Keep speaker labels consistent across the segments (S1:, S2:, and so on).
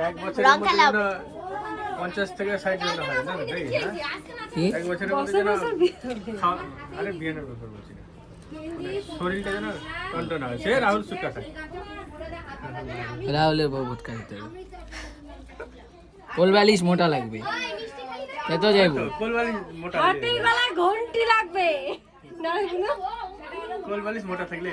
S1: এক বছরের
S2: রং খেলা
S1: পঞ্চাশ থেকে ষাট জন হয় না হ্যাঁ? এক বছরের মধ্যে যেন আরে বিয়ের ব্যাপার বলছি শরীরটা যেন টনটন হয়। সে রাহুল সুক্কা থাকে
S3: রাহুলের বউ ভুটকা দিতে হবে। কোলবালিশ মোটা লাগবে। এত যাইবো।
S1: কোলবালিশ মোটা
S4: ঘন্টি লাগবে। না
S1: কোলবালিশ মোটা হয়। উঠে গেলে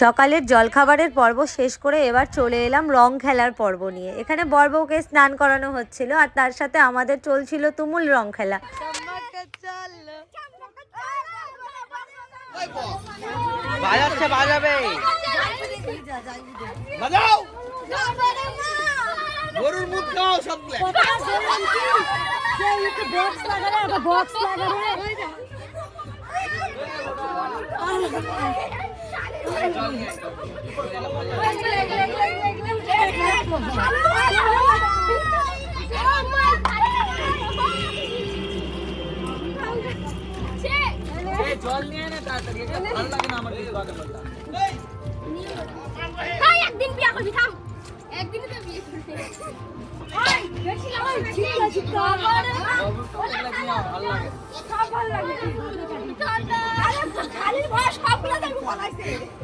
S2: সকালের জলখাবারের পর্ব শেষ করে এবার চলে এলাম রং খেলার পর্ব নিয়ে। এখানে বর্বকে স্নান করানো হচ্ছিল আর তার সাথে আমাদের চলছিল তুমুল রং খেলা।
S5: বাজাচ্ছে বাজাবে। বাজাও। গরুর মুখ খাও সব
S4: বক্স
S3: জল নিয়ে নে তাড়াতাড়ি ভালো আমার
S2: একদিন বিয়ে করবি থাম। একদিনই ভাষ বিয়ে দেখব
S3: ভালো লাগে।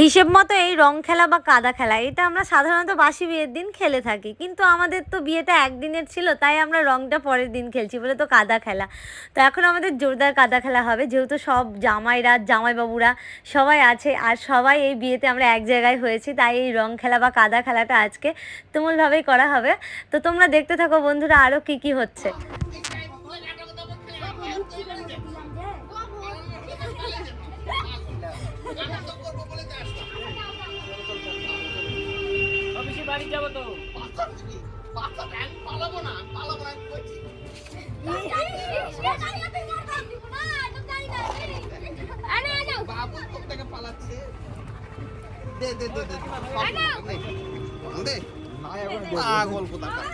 S2: হিসেব মতো এই রং খেলা বা কাদা খেলা, এটা আমরা সাধারণত বাসি বিয়ের দিন খেলে থাকি। কিন্তু আমাদের তো বিয়েটা একদিনের ছিল, তাই আমরা রংটা পরের দিন খেলছি বলে তো কাদা খেলা। তো এখন আমাদের জোরদার কাদা খেলা হবে, যেহেতু সব জামাইরা, জামাইবাবুরা সবাই আছে, আর সবাই এই বিয়েতে আমরা এক জায়গায় হয়েছি, তাই এই রং খেলা বা কাদা খেলাটা আজকে তুমুলভাবেই করা হবে। তো তোমরা দেখতে থাকো বন্ধুরা আরও কি কি হচ্ছে।
S3: বাড়ি যাব তো।
S5: বাবুল কোথা থেকে পালাচ্ছে দে দে দে দে দে পাগল কোথাকার।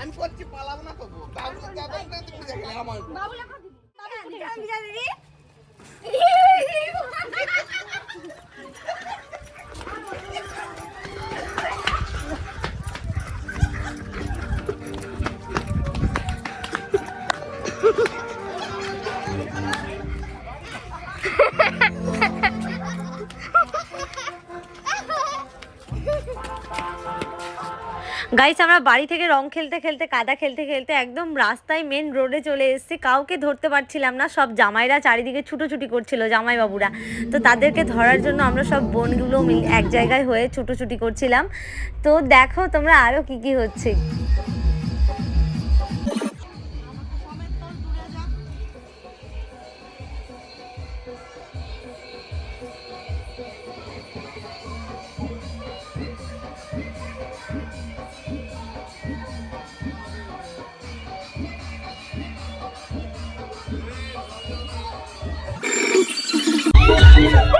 S5: আমি করছি পালাবো না তবু বাবুল বাবুল তুমি দেখলে আমার
S2: গাইস আমরা বাড়ি থেকে রং খেলতে খেলতে, কাদা খেলতে খেলতে একদম রাস্তায় মেন রোডে চলে এসেছি। কাউকে ধরতে পারছিলাম না, সব জামাইরা চারিদিকে ছুটোছুটি করছিল জামাইবাবুরা। তো তাদেরকে ধরার জন্য আমরা সব বোনগুলো এক জায়গায় হয়ে ছুটোছুটি করছিলাম। তো দেখো তোমরা আরও কি কি হচ্ছে। Yeah.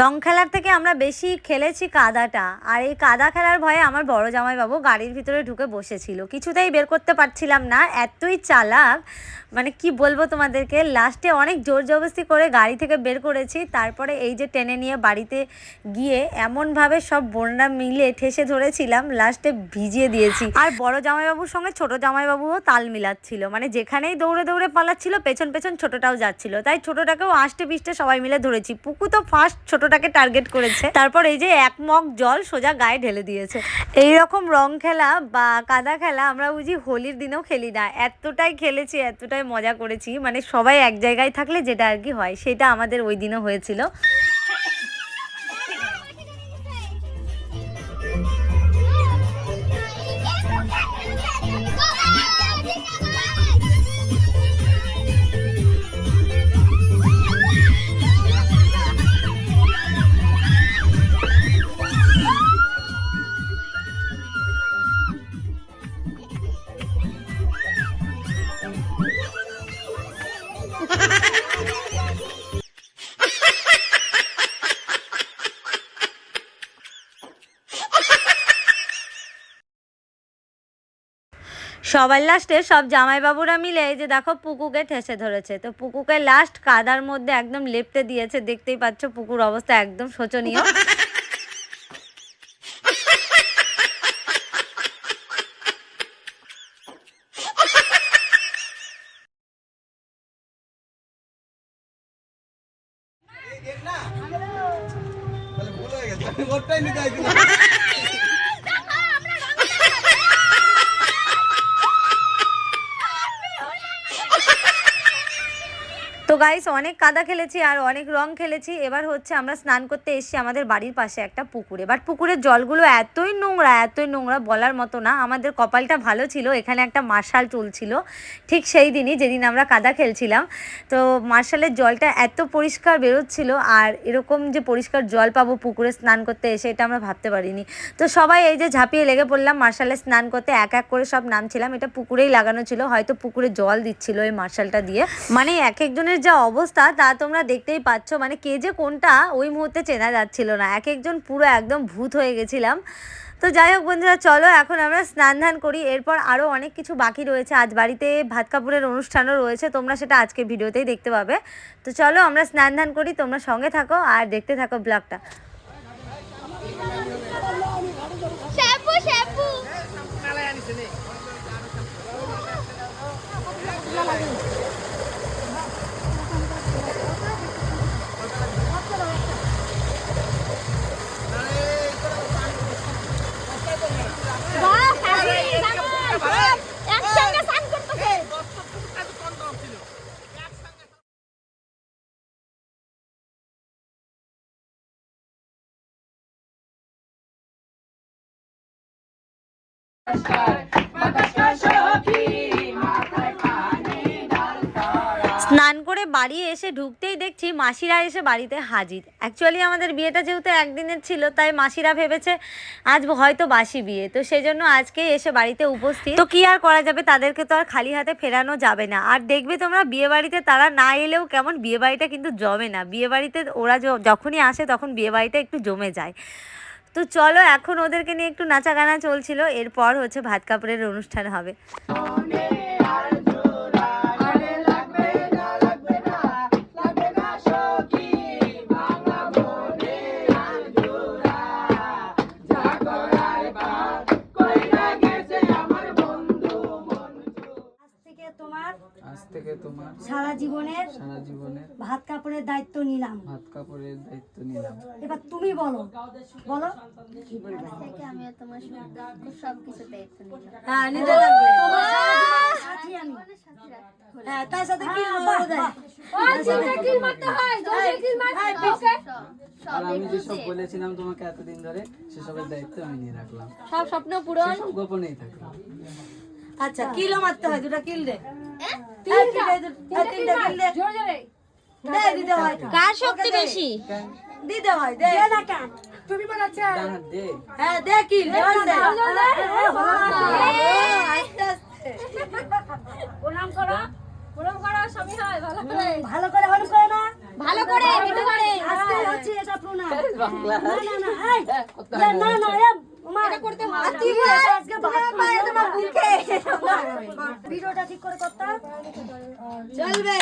S2: রং খেলার থেকে আমরা বেশি খেলেছি কাদাটা। আর এই কাদা খেলার ভয়ে আমার বড় জামাইবাবু গাড়ির ভিতরে ঢুকে বসেছিল। কিছুতেই বের করতে পারছিলাম না। এতই চালাক মানে কি বলব তোমাদেরকে লাস্টে অনেক জোর জবরদস্তি করে গাড়ি থেকে বের করেছি। তারপরে এই যে টেনে নিয়ে বাড়িতে গিয়ে এমনভাবে সব বোনরা মিলে ঠেসে ধরেছিলাম লাস্টে ভিজিয়ে দিয়েছি। আর বড় জামাইবাবুর সঙ্গে ছোট জামাইবাবুও তাল মিলাচ্ছিল। মানে যেখানেই দৌড়ে দৌড়ে পালাচ্ছিল, পেছন পেছন ছোটটাও যাচ্ছিল। তাই ছোটটাকেও আষ্টে পিষ্টে সবাই মিলে ধরেছি। পুকু তো ফার্স্ট ছোটটাকে টার্গেট করেছে। তারপর এই যে এক মগ জল সোজা গায়ে ঢেলে দিয়েছে। এই রকম রং খেলা বা কাদা খেলা আমরা বুঝি হোলির দিনেও খেলি না। এতটাই খেলেছি, এতটাই মজা করেছি। মানে সবাই এক জায়গায় থাকলে যেটা আর কি হয়, সেটা আমাদের ওই দিনও হয়েছিল। সবার লাস্টে সব জামাইবাবুরা মিলে এই যে দেখো পুকুকে ঠেসে ধরেছে। তো পুকুকে লাস্ট কাদার মধ্যে একদম লেপতে দিয়েছে। দেখতেই পাচ্ছ পুকুর অবস্থা একদম শোচনীয়। গাইস অনেক কাদা খেলেছি আর অনেক রং খেলেছি। এবার হচ্ছে আমরা স্নান করতে এসেছি আমাদের বাড়ির পাশে একটা পুকুরে। বাট পুকুরের জলগুলো এতই নোংরা এতই নোংরা বলার মতো না। আমাদের কপালটা ভালো ছিল, এখানে একটা মার্শাল চলছিল ঠিক সেই দিনই যেদিন আমরা কাদা খেলছিলাম। তো মার্শালের জলটা এত পরিষ্কার বেরোচ্ছিল আর এরকম যে পরিষ্কার জল পাবো পুকুরে স্নান করতে এসে, এটা আমরা ভাবতে পারিনি। তো সবাই এই যে ঝাঁপিয়ে লেগে পড়লাম, মার্শালে স্নান করতে এক এক করে সব নামছিলাম। এটা পুকুরেই লাগানো ছিল, হয়তো পুকুরে জল দিচ্ছিল এই মার্শালটা দিয়ে। মানে এক একজনের যা অবস্থা তা তোমরা দেখতেই পাচ্ছ। মানে কে যে কোনটা ওই মুহূর্তে চেনা যাচ্ছিল না। এক একজন পুরো একদম ভূত হয়ে গেছিলাম। তো যাই হোক বন্ধুরা চলো এখন আমরা স্নান ধান করি। এরপর আরও অনেক কিছু বাকি রয়েছে। আজ বাড়িতে ভাত কাপড়ের অনুষ্ঠানও রয়েছে। তোমরা সেটা আজকে ভিডিওতেই দেখতে পাবে। তো চলো আমরা স্নান ধান করি। তোমরা সঙ্গে থাকো আর দেখতে থাকো ব্লগটা।
S6: শ্যাম্পু স্নান
S2: করে বাড়ি এসে ঢুকতেই দেখছি মাসিরা এসে বাড়িতে হাজির। অ্যাকচুয়ালি আমাদের বিয়েটা যেহেতু একদিনের ছিল, তাই মাসিরা ভেবেছে আজ হয়তো বাসি বিয়ে। তো সেই জন্য আজকে এসে বাড়িতে উপস্থিত। তো কি আর করা যাবে? তাদেরকে তো আর খালি হাতে ফেরানো যাবে না। আর দেখবে তোমরা বিয়ে বাড়িতে তারা না এলেও কেমন বিয়ে বাড়িটা কিন্তু জমে না। বিয়ে বাড়িতে ওরা যখনই আসে তখন বিয়ে বাড়িটা একটু জমে যায়। তো চলো এখন ওদেরকে নিয়ে একটু নাচা গানা চলছিল এরপর হচ্ছে ভাত কাপড়ের অনুষ্ঠান হবে।
S4: সারা জীবনের ভাত কাপড়ের দায়িত্ব নিলাম।
S3: ভাত কাপড়ের দায়িত্ব নিলাম।
S4: এবার তুমি বলো। বলো।
S6: থেকে আমিও তোমার সব কিছু দায়িত্ব নিলাম।
S2: হ্যাঁ নিতে লাগবে।
S4: সাথী আমি
S6: সাথে।
S2: হ্যাঁ তার সাথে কি
S4: হ্যাঁ,
S2: বলব?
S4: বাহ, বাহ।
S6: সব সব
S3: আর আমি যেসব বলেছিলাম তোমাকে এতদিন ধরে সেসবের দায়িত্ব আমি নিয়ে রাখলাম।
S2: সব স্বপ্ন পূরণ?
S3: সেসব গোপনেই থাকল।
S2: আচ্ছা কিলো মারতে হয় দুটো কিল দে। তিনটা? তিনটা কিল দে। হয় কার শক্তি বেশি দিতে হয় দে না
S3: ডান হাত দে
S2: হ্যাঁ দে কিল দে দে আস্তে আস্তে
S4: প্রণাম করো প্রণাম করো স্বামী হয় ভালো করে ভালো করে ভালো করে না
S6: ভালো করে মৃদু করে
S4: আজকে হচ্ছে এটা প্রণাম
S3: বাংলা
S4: না না না না না এটা করতে হয় আজকে বাদ তোমার বুকে ভিডিওটা ঠিক করে করতে
S2: চলবে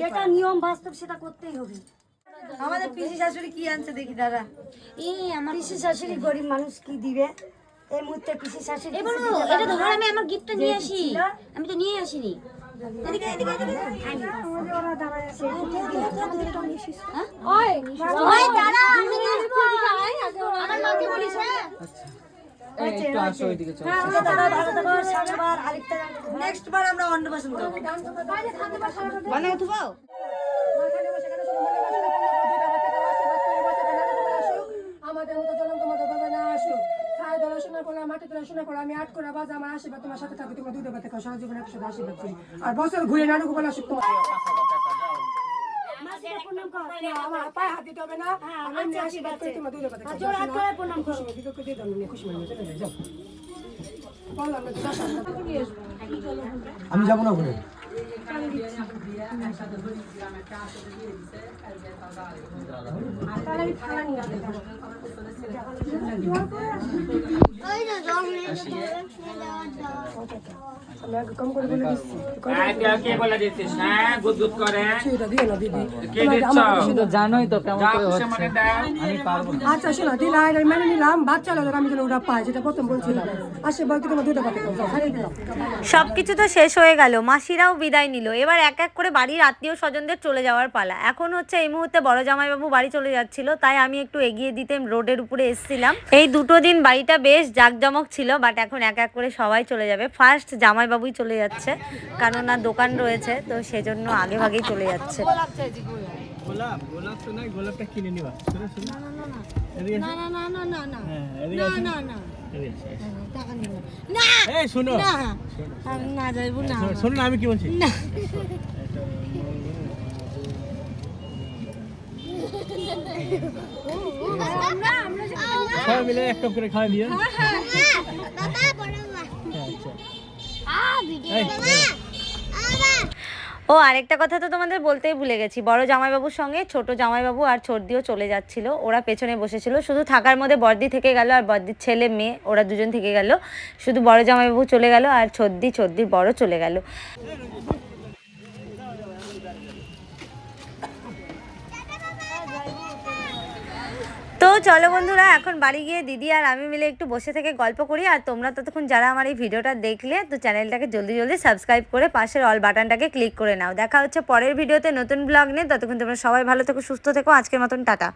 S4: যেটা নিয়ম বাস্তব সেটা করতেই হবে।
S2: আমাদের পিসি শাশুড়ি কি আনছে দেখি দাদা
S4: এই আমার পিসি শাশুড়ি গরিব মানুষ কি দিবে? এই মুহূর্তে পিসি শাশুড়ি
S6: এটা ধর আমি আমার গিফটটা নিয়ে আসি। আমি তো নিয়ে আসিনি। এদিকে এদিকে এদিকে
S4: ওরা দাঁড়ায় আছে।
S6: ওই দাঁড়া আমি নিয়ে আসব আমার মাকে বলিস হ্যাঁ
S3: এই, একটু আসো ওইদিকে চলো
S4: ভালো থাকো, ভালো থাকো, সামনেবার আরেকটা গান করব।
S2: নেক্সট বার আমরা অন্নপ্রাশন করব বানাও তো পাও
S7: আমাদের মতো জনম তোমাদের ভাবে না আসুক খায় দর্শনা দর্শনা করে আমি আট করে বাজ আমার আশীর্বাদ তোমার সাথে থাকি তোমার দুধে বাতে সারা জীবন একসাথে আশীর্বাদ করি। আর বছর ঘুরে নানু গোপাল আসুক তোমার।
S4: মাসিকে প্রণাম
S7: পায়ে হাত দিতে হবে না। আমি এমনি আশীর্বাদ করি তোমার দুধে বাতে
S4: আর জোর হাত করে প্রণাম করো।
S7: দিদিকে দিয়ে দাও খুশি মনে চলে যাও। যাও বললাম না তো দশ
S5: আমি যাব না ওখানে।
S2: সবকিছু তো শেষ হয়ে গেল। মাসিরাও বিদায় নিল। এবার এক এক করে বাড়ির আত্মীয় স্বজনদের চলে যাওয়ার পালা। এখন হচ্ছে এই মুহূর্তে বড় জামাইবাবু বাড়ি চলে যাচ্ছিল, তাই আমি একটু এগিয়ে দিতে রোডের উপরে এসেছিলাম। এই দুটো দিন বাড়িটা বেশ জাঁকজমক ছিল বাট এখন এক এক করে সবাই চলে যাবে। ফার্স্ট জামাইবাবুই চলে যাচ্ছে কারণ না দোকান রয়েছে তো সেজন্য আগে ভাগেই চলে যাচ্ছে।
S1: গোলাপ গোলাপ তো নাই গোলাপটা কিনে নিবা। শুনে শুনে।
S6: না না না না। না না না না না। টাকা নিব না!
S1: এই শোনো।
S6: না! আমি না যাইব না।
S1: শোনো না আমি কি বলছি?
S6: না।
S1: সবাই মিলে এক কাপ করে খাওয়া নিয়ে
S2: ও আরেকটা কথা তো তোমাদের বলতেই ভুলে গেছি। বড় জামাইবাবুর সঙ্গে ছোট জামাইবাবু আর ছর্দিও চলে যাচ্ছিল। ওরা পেছনে বসেছিল। শুধু থাকার মধ্যে বর্দি থেকে গেল আর বর্দির ছেলে মেয়ে ওরা দুজন থেকে গেল। শুধু বড় জামাইবাবু চলে গেল আর ছর্দি ছর্দির বড় চলে গেল। তো চলো বন্ধুরা, এখন বাড়ি গিয়ে দিদি আর আমি মিলে একটু বসে থেকে গল্প করি। আর তোমরা ততক্ষণ যারা আমার এই ভিডিওটা দেখলে, তো চ্যানেলটাকে জলদি জলদি সাবস্ক্রাইব করে পাশের অল বাটনটাকে ক্লিক করে নাও। দেখা হচ্ছে পরের ভিডিওতে নতুন ব্লগ নিয়ে। ততক্ষণ তোমরা সবাই ভালো থেকো, সুস্থ থেকো। আজকের মতন, টাটা।